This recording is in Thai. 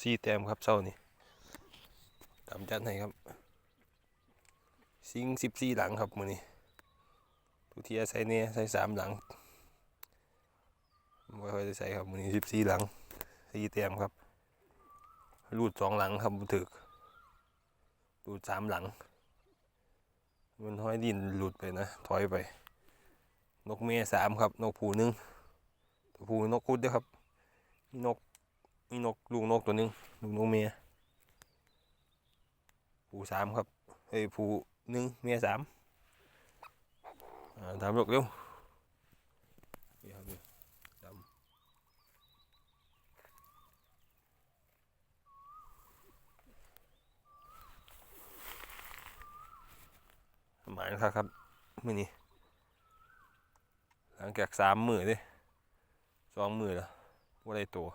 สี่แต้มครับเช้านี่ตามจัดให้ครับ ซิงสิบสี่หลังครับมือนี้ทุกทีใส่เนี่ยใส่สามหลังไม่ค่อยได้ใส่ครับมือนี้สิบสี่หลังสี่แต้มครับรูดสองหลังครับบุถึกรูดสามหลัง มันห้อยดินหลุดไปนะ ถอยไป นกเมียสามครับ นกผูหนึ่งตัวผูนกคุดด้วยครับ นก มีนกลูกนกตัวหนึ่งลูกนกเมียผูสามครับเฮ้ยผูหนึ่งเมียสามอ่าตามลูกเร็วนี่ครับนี่ดำหมายนะครับครับมื่อนี้หลังจากสามมือดิสองมือแล้วว่าได้ตัว